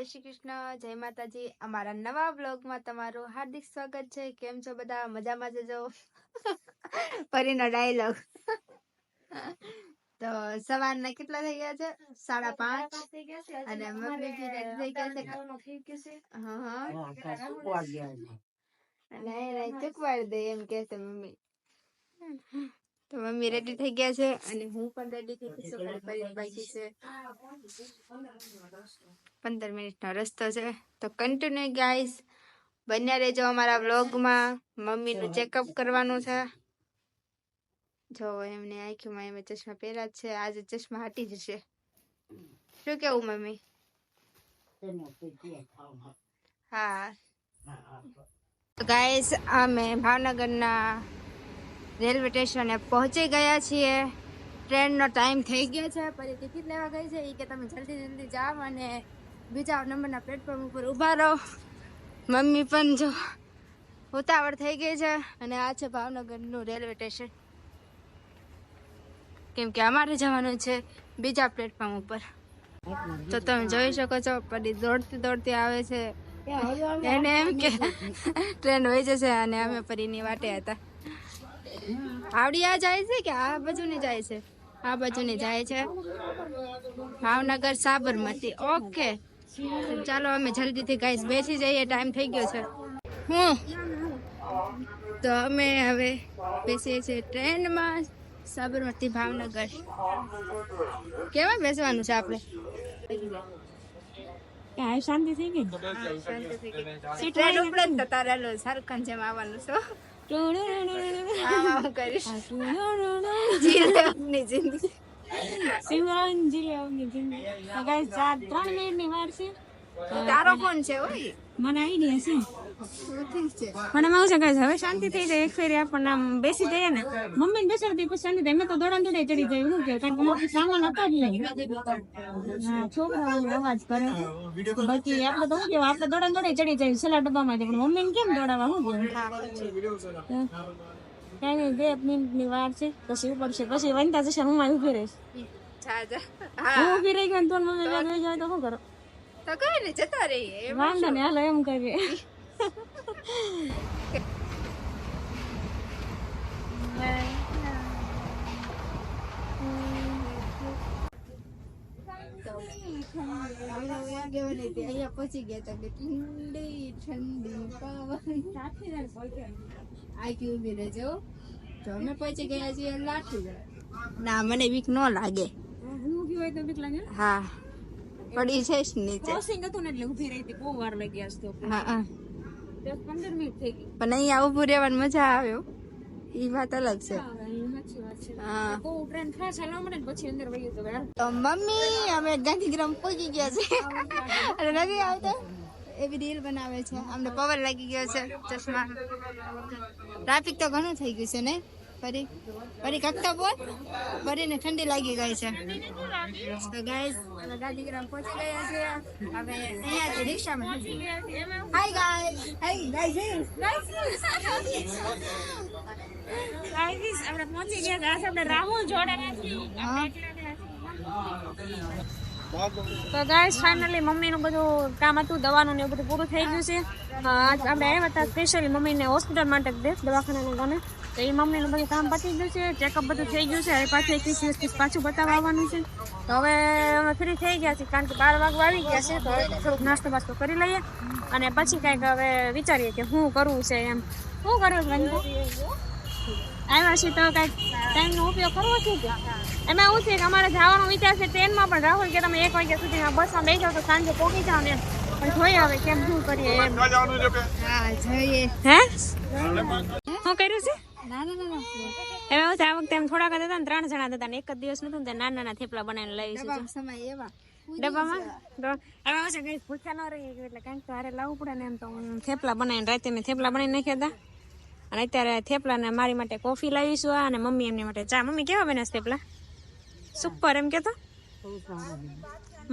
જય શ્રી કૃષ્ણ જય માતાજી. અમારા નવા બ્લોગમાં તમારું હાર્દિક સ્વાગત છે. કેમ છો બધા? મજામાં જજો પરીનો ડાયલોગ. તો સવારના કેટલા થઈ ગયા છે? સાડા પાંચ. અને મમ્મી થઈ ગયા છે અને ચૂકવાડી દે એમ કે છે મમ્મી. તો મમ્મી રેડી થઈ ગયા છે અને હું પણ રેડી થઈ ગઈ છું. બાકી છે. પંદર મિનિટનો રસ્તો છે. તો કન્ટિન્યુ ગાઈસ બન્યા રહેજો અમારા વ્લોગમાં મમ્મીનું ચેકઅપ કરવાનું છે. જો એમને આંખીમાં એમ ચશ્મા પહેર્યા છે. આજે ચશ્મા હટી જશે. શું કેવું મમ્મી? હા. ગાઈસ અમે ભાવનગરના રેલવે સ્ટેશને પહોંચી ગયા છીએ. ટ્રેનનો ટાઈમ થઈ ગયો છે. પછી ટિકિટ લેવા ગઈ છે. એ કે તમે જલ્દી જલ્દી જાઓ અને બીજા નંબરના પ્લેટફોર્મ ઉપર ઊભા રહો. મમ્મી પણ જો ઉતાવળ થઈ ગઈ છે અને આ છે ભાવનગરનું રેલવે સ્ટેશન. કેમ કે અમારે જવાનું છે બીજા પ્લેટફોર્મ ઉપર. તો તમે જોઈ શકો છો પછી દોડતી દોડતી આવે છે. એને એમ કે ટ્રેન હોય જશે અને અમે પરીની વાટે હતા. આવડી આ જાય છે કે આ બાજુની જાય છે? આ બાજુની જાય છે. ભાવનગર સાબરમતી. ઓકે. ચાલો અમે જલ્દીથી ગાઈસ બેસી જઈએ. ટાઈમ થઈ ગયો છે. હું? તો અમે હવે બેસીએ છીએ ટ્રેનમાં સાબરમતી ભાવનગર. કેવા બેસવાનું છે આપણે? શાંતિ થઈ ગઈ? ટ્રેન ઉપડે ને તો તારે ઓલું શાહરુખ ખાન જેમ આવવાનું છો ત્રણ મિનિટની વાર છે તારો કોણ છે મને આઈ છે. પણ એમાં શું છે હવે શાંતિ થઈ જાય એક ફેરી આપણને આમ બેસી જઈએ ને. મમ્મી ને બેસાડતી પછી શાંતિ થાય. મેં તો દોડાણ દોડે ચડી જાય શું કે? કારણ કે મોટો સામાન હતો જ નહીં. હા, છોકરાઓ અવાજ કરે. બાકી આપણે તો શું કેવું આપણે દોડાણ દોડે ચડી જાય છેલ્લા જાય. પણ મમ્મી ને કેમ દોડાવા હું કેવું કઈ નહીં બે મિનિટની વાર છે. પછી ઉપર છે પછી વનતા જશે હું માં ઊભી રહીશ. હું હા. ઊભી રહી ગઈ ને તો મમ્મી વહી જાય તો શું કરો? તો કઈ ને જતા રહીએ. વાંધો નહીં હાલો એમ કરીએ. પહોંચી ગયા તા કે ઠંડી ઠંડી પવન ક્યુ ઊભી રહેજો તો અમે પહોંચી ગયા છીએ લાઠી ના મને બીક ન લાગે. હું. પડી છે નીચે. ક્રોસિંગ હતું ને એટલે ઊભી રહી હતી બહુ વાર લાગી આજ તો. હા હા. દસ પંદર મિનિટ થઈ ગઈ. પણ અહીં આવું રહેવાની મજા આવ્યો એ વાત અલગ છે. તો મમ્મી અમે ગાંધીગ્રામ પહોંચી ગયા છે. અને નથી આવતા? એવી રીલ બનાવે છે. અમને પવન લાગી ગયો છે ચશ્મા. ટ્રાફિક તો ઘણું થઈ ગયું છે ને? ફરી ફરી કાકતા બોલ. પરીને ઠંડી લાગી ગઈ છે. તો ગાઈસ અમે દીકરા પહોંચી ગયા છે હવે અહીંયાથી રિક્ષામાં hi guys hi guys guys આપણે પહોંચી ગયા હતા. આપણે રાહુલ જોડે નથી હા. તો ગાઈસ ફાઇનલી મમ્મીનું બધું કામ હતું, દવાનું ને એવું બધું પૂરું થઈ ગયું છે. આજ આપણે આવ્યા હતા સ્પેશિયલી મમ્મીને હોસ્પિટલ માટે દવાખાનાને ગમે. તો એ મમ્મીનું બધું કામ પતી ગયું છે ચેકઅપ બધું થઈ ગયું છે. હવે પાછું એકવીસ દિવસ પછી બતાવવા આવવાનું છે. તો હવે અમે ફ્રી થઈ ગયા છીએ, કારણ કે બાર વાગવા આવી ગયા છે, તો થોડુંક નાસ્તો બાસ્તો કરી લઈએ. અને પછી કંઈક હવે વિચારીએ કે શું કરવું છે એમ. શું કરવું છે આવ્યા છીએ તો કંઈક ટાઈમનો ઉપયોગ કરવો છે એમાં એવું છે કે અમારે જવાનો વિચાર છે ટ્રેનમાં પણ રાહુલ કે તમે એક વાગ્યા સુધીમાં બસમાં બેસી જાઓ તો સાંજે પહોંચી જાઓ ને. પણ જોઈએ હવે કેમ શું કરીએ એમ. હા જોઈએ. હે? શું કર્યું છે? ના ના ના એમાં એવું છે આ વખતે એમ થોડાક જ હતા ને ત્રણ જણા હતા ને એક જ દિવસ નતું ને નાના નાના થેપલા બનાવીને લઈ સમય એવા. ડબ્બામાં? તો છે ન રહી એટલે કાંઈક તો હારે લાવવું પડે ને એમ તો હું થેપલા બનાવીને રાતે મેં થેપલા બનાવી નાખ્યા હતા. અને અત્યારે થેપલા ને મારી માટે કોફી લાવીશું અને મમ્મી એમની માટે ચા. મમ્મી કેવા બને થેપલા? સુપર એમ કેતો?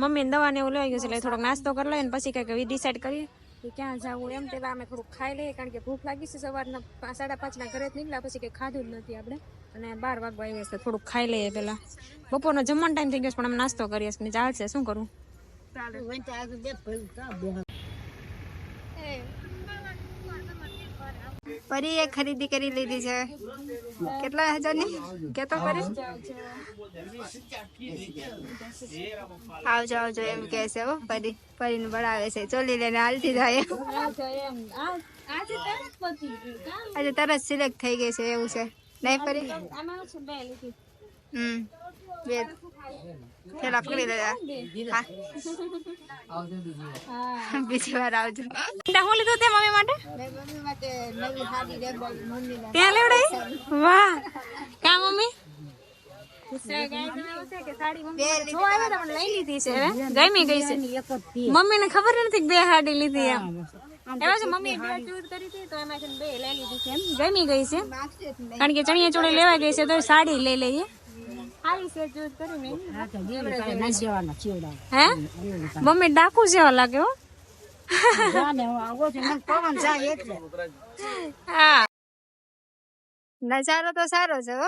મમ્મીને દવાને એવું લેવાઈ ગયું છે, એટલે થોડોક નાસ્તો કરી લઈએ ને પછી કંઈક ડિસાઈડ કરીએ. કે ક્યાં જવું એમ પેલા અમે થોડુંક ખાઈ લઈએ, કારણ કે ભૂખ લાગી છે સવારના સાડા પાંચના ઘરે જ નીકળ્યા પછી કંઈ ખાધું જ નથી આપણે. અને બાર વાગવા આવીએ છે થોડુંક ખાઈ લઈએ પેલા બપોરનો જમવાનો ટાઈમ થઈ ગયો છે, પણ અમે નાસ્તો કરીએ છીએ. ચાલશે, શું કરવું પરી એ ખરીદી કરી લીધી છે. કેટલા હજારની? કેતો પરી આવજો આવજો એમ કે છે હો પરી પરીને બળાવે છે. ચોલી લઈને હાલતી જાય આજે તરત સિલેક્ટ થઈ ગઈ છે એવું છે. નહીં પરી હમ બે. પેલા પકડી લેજા. હા. બીજી વાર આવજો. હું લીધું તે મમ્મી માટે? મમ્મી માટે નવી સાડી લેવડાવી મમ્મી ત્યાં લેવડાઈ? વાહ. કા મમ્મી? જો આવ્યા તા મને લઈ લીધી છે હવે ગમી ગઈ છે. મમ્મી ને ખબર નથી કે બે હાડી લીધી એમ. છે મમ્મી બે ચૂઝ કરી હતી તો એમાં બે લઈ લીધી છે એમ. ગમી ગઈ છે. કારણ કે ચણિયા ચોળી લેવા ગઈ છે તો સાડી લઈ લઈએ. મમ્મી ડાકુ જેવા લાગે હો. હા નજારો તો સારો છે હો.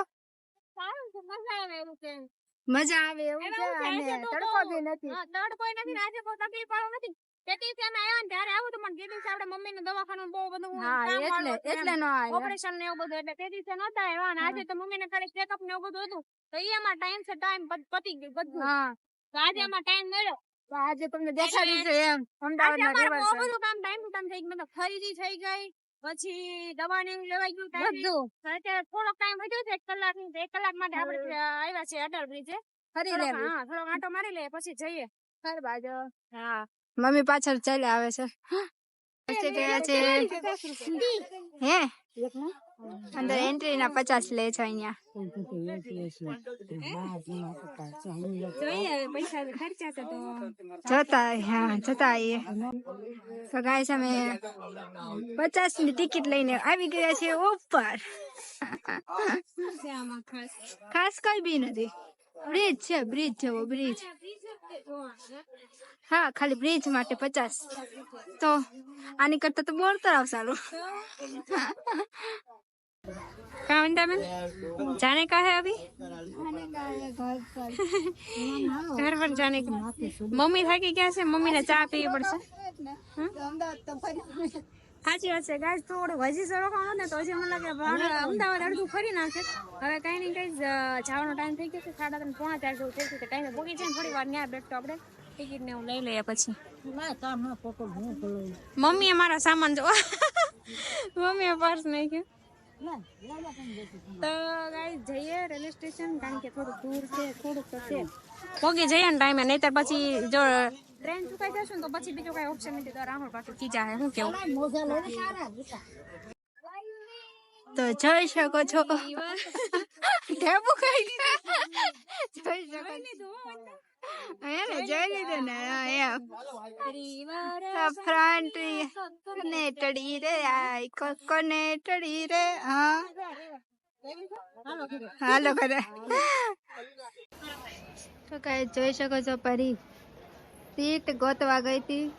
સારું છે મજા આવે એવું છે અને તડકો બી નથી. તડકો નથી આજે બહુ તકલીફ નથી આજે તમને દેખાડી છે એમ અમદાવાદ થઈ ખરીદી થઈ ગઈ પછી દવા ને લેવાઈ ગયું બધું. અત્યારે થોડોક ટાઈમ વધ્યો છે એક કલાકની એક કલાક માટે આપણે ત્યાં આવ્યા છે અટલ બ્રિજે ફરી થોડોક આંટો મારી લે પછી જઈએ. હા. મમ્મી પાછળ ચાલ્યા આવે છે. પછી ગયા છે હે? અંદર એન્ટ્રી ના પચાસ લે છે અહીંયા. જતા હા જતા આવીએ તો ગાય છે અમે પચાસની ટિકિટ લઈને આવી ગયા છે ઉપર ખાસ કઈ બી નથી. બ્રિજ છે બ્રિજ જેવો બ્રિજ હા, ખાલી બ્રિજ માટે પચાસ. તો આની કરતા તો બોર તરાવ સારું. કા વંદાબેન? જાને કા હે અભી? ઘર પર જાને મમ્મી થાકી ગયા છે, મમ્મીને ચા પીવી પડશે. સાચી વાત છે. ગાય થોડું હજી સરો ને તો હજી મને લાગે અમદાવાદ અડધું ફરી નાખે. હવે કઈ નહીં કઈ જવાનો ટાઈમ થઈ ગયો છે. સાડા ત્રણ પોણા ચાર જેવું થઈ ગયું છે. ટાઈમે પોગી જાય ને થોડી વાર ન્યાય બેઠો આપણે ટિકિટ ને લઈ લઈએ પછી. મમ્મીએ મારા સામાન જો મમ્મીએ પર્સ નાખ્યું. તો ગાય જઈએ રેલવે સ્ટેશન કારણ કે થોડું દૂર છે થોડુંક તો છે. પોગી જઈએ ને ટાઈમે નહીતર પછી જો ટ્રેન ચૂકાઈ જશે ને તો પછી બીજું કઈ ઓપ્શન નથી તો રાહુલ પાછું ખીજા હે શું કેવું તો જોઈ શકો છો ટેબુ કઈ જોઈ શકો છો એને જોઈ લીધું ને હા, એમ ફ્રન્ટ ને ટડી રે આઈ કોકો ને ટડી રે હા હાલો કરે તો કઈ જોઈ શકો છો પરી સીટ ગોતવા ગઈ હતી.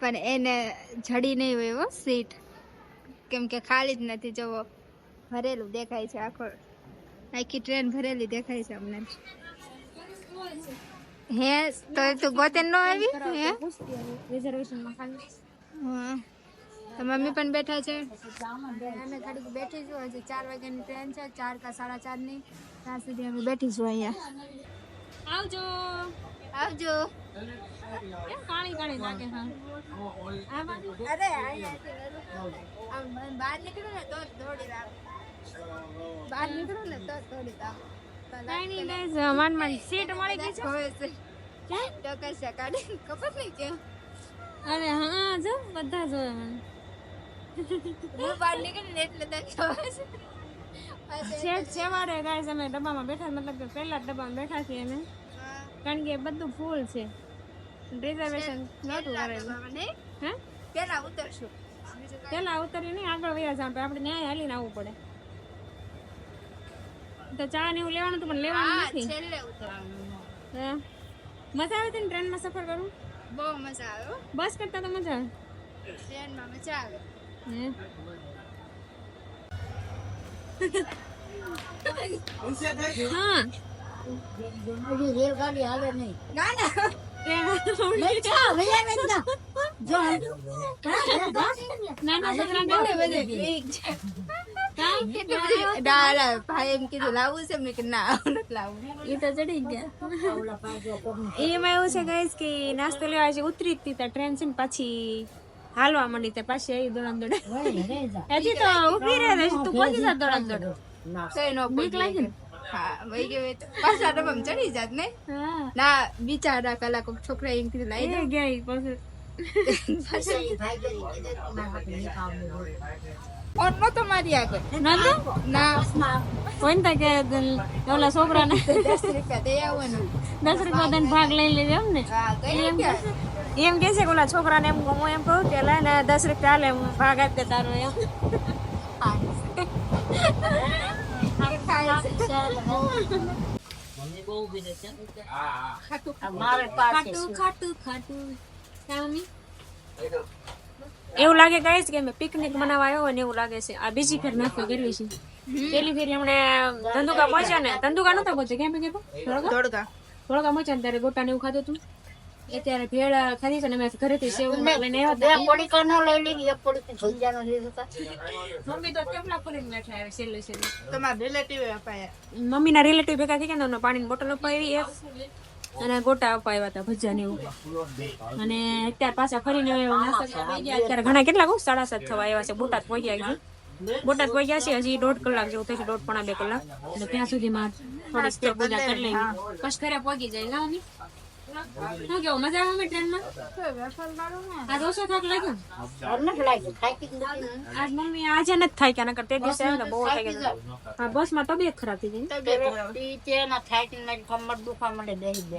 પણ એને જડી નહીં હોય હો સીટ. કેમ કે ખાલી જ નથી. જવો ભરેલું દેખાય છે આખો. આખી ટ્રેન ભરેલી દેખાય છે અમને. હે તો તું ગોતે ન આવી? હે? રિઝર્વેશનમાં ખાલી. હા. તો મમ્મી પણ બેઠા છે? અમે ખાલી બેઠી છું. હજી ચાર વાગ્યાની ટ્રેન છે ચાર કા સાડા ચારની. ત્યાં સુધી અમે બેઠી છું અહીંયા. આવજો. આવજો. કાણી કાળી લાગે હા? અરે આમ બહાર નીકળું ને તો થોડી રાખ બહાર નીકળું ને તો થોડી રાખ કાંઈ નહીં guys, માંડ માંડ સીટ મળી ગઈ છે? હવે છે ટકર છે કાઢી ખબર નહીં કેમ અરે હા જો બધા જોવે મને. હું બહાર નીકળી ને એટલે ખબર છે છેક છેવાડે ગાઈસ અમે ડબ્બામાં બેઠા મતલબ કે પહેલા ડબ્બામાં બેઠા છીએ અમે. કારણ કે બધું ફૂલ છે. રિઝર્વેશન નહોતું કરેલું. હે? પેલા ઉતરશું. પેલા ઉતરી નહીં આગળ વયા જાવ આપણે ન્યાય હાલીને આવવું પડે. તો ચા ને એવું લેવાનું હતું પણ લેવાનું હા નથી. છેલ્લે ઉતરવાનું હે? મજા આવે છે ને ટ્રેનમાં સફર કરું બહુ મજા આવે બસ કરતા તો મજા આવે. ટ્રેનમાં મજા આવે. હે? હા. ના ના. નાના ના ના તો નાસ્તો લેવા છે ઉતરી હતી ટ્રેન છે ને પાછી હાલવા માંડી ત્યાં પાછી આવી દોડામ દોડે હજી તો ઊભી રહે તું પહોંચી જા દોડામ દોડે કઈ નો? હા વહી ગયો એ તો. પાછા ચડી જાત ને? ના બિચારા કલાક છોકરા એમ કીધું લાવી એ ગયા ઈ પાછું નતો મારી આગળ. નતો? ના. કોઈ તા કે ઓલા છોકરાને? દસ રૂપિયા દઈ આવવાનું. દસ રૂપિયા દઈને ભાગ લઈ લેજો એમ ને? એમ કે છે કે ઓલા છોકરાને એમ હું એમ કહું કે લે ને દસ રૂપિયા હું ભાગ આપી તારો એમ. ખાટું ખાટું ખાટું સામી એવું લાગે ગાઈસ કે અમે પિકનિક મનાવવા આવ્યો ને એવું લાગે છે. આ બીજી ફેર નાખો કરવી છે. પેલી ફેર એમણે ધંધુકા પહોંચ્યા ને ધંધુકા નતા પહોંચ્યા. કેમ કે ધોળકા? ધોળકા. પહોંચ્યા ને ત્યારે ગોટા ને એવું ખાધું હતું? એ ત્યારે ભેળ ખરી છે ને મેં ઘરેથી સેવ લઈને આવ્યા હતા. મમ્મી તો કેમલા કરીને બેઠા આવે સેલ સેલ તમારા રિલેટિવ અપાયા. મમ્મીના રિલેટિવ ભેગા થઈ ગયા ને પાણીની બોટલ અપાવી એક અને ગોટા અપાવ્યા હતા ભજીયા ને એવું. અને અત્યારે પાછા ફરીને નાસ્તા ગયા. અત્યારે ઘણા કેટલા કહું? સાડા સાત થવા આવ્યા છે. બોટાદ પહોંચ્યા ગયા બોટાદ પહોંચ્યા છે હજી દોઢ કલાક જેવું થશે દોઢ પોણા બે કલાક. એટલે ત્યાં સુધીમાં થોડીક પૂજા કરી લઈએ. પછી ઘરે પહોંચી જાય. લાવની શું કેવું? મજા આવે ટ્રેનમાં આ ઓછો થાક લાગ્યો? આજ મમ્મી આજે નથી થાય કે કરતા તે દિવસે ને બહુ થઈ ગયા હા બસમાં તબિયત ખરાબ થઈ જાય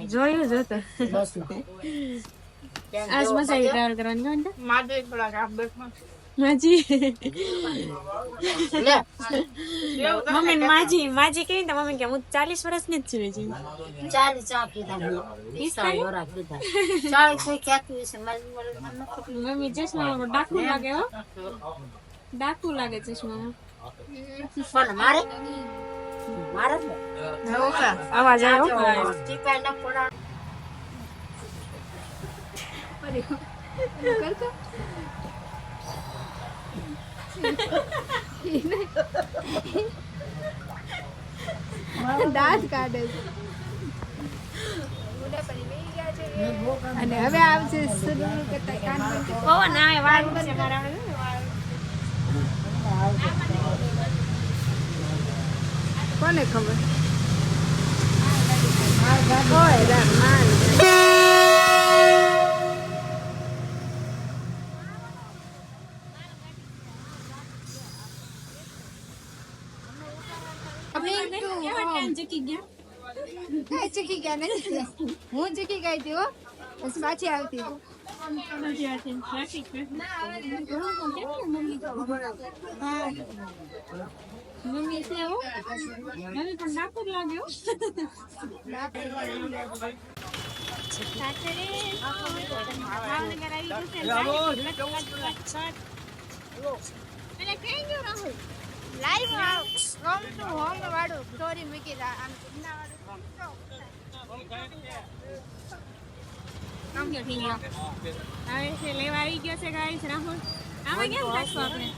જોયું જોતો. આજ મજા આવી ટ્રાવેલ કરવાની કોણ મારે થોડાક આપ બેઠમાં માજી. મમ્મી ને માજી માજી કેવી રીતે? મમ્મી કે હું ચાલીસ વર્ષની જ છું હજી. મમ્મી ચશ્મા ડાકુ લાગે હો. ડાકુ લાગે ચશ્મા અવાજ આવ્યો? કરતો? દાંત કાઢે છે. અને હવે આવશે કાન વાળ ઉડશે મારા કોને ખબર? હોય રામ, માલ. જકી ગયા? કાંઈ ચૂકી ગયા નથી હું ચૂકી ગઈ હતી હો. પછી પાછી આવતી. હતી. મમ્મી છે હો. મમ્મી પણ ડાકુ જ લાગે હો. ભાવનગર આવી ગયું છે લાઈવ હોમ ટુ હોમ વાળું. સ્ટોરી મૂકી દા. આમ ઘરના વાળું કામ ગયો ઠીક ગયો હવે છે લેવા આવી ગયો છે ગાઈસ રાહુલ. આમાં કેમ રાખશું આપણે?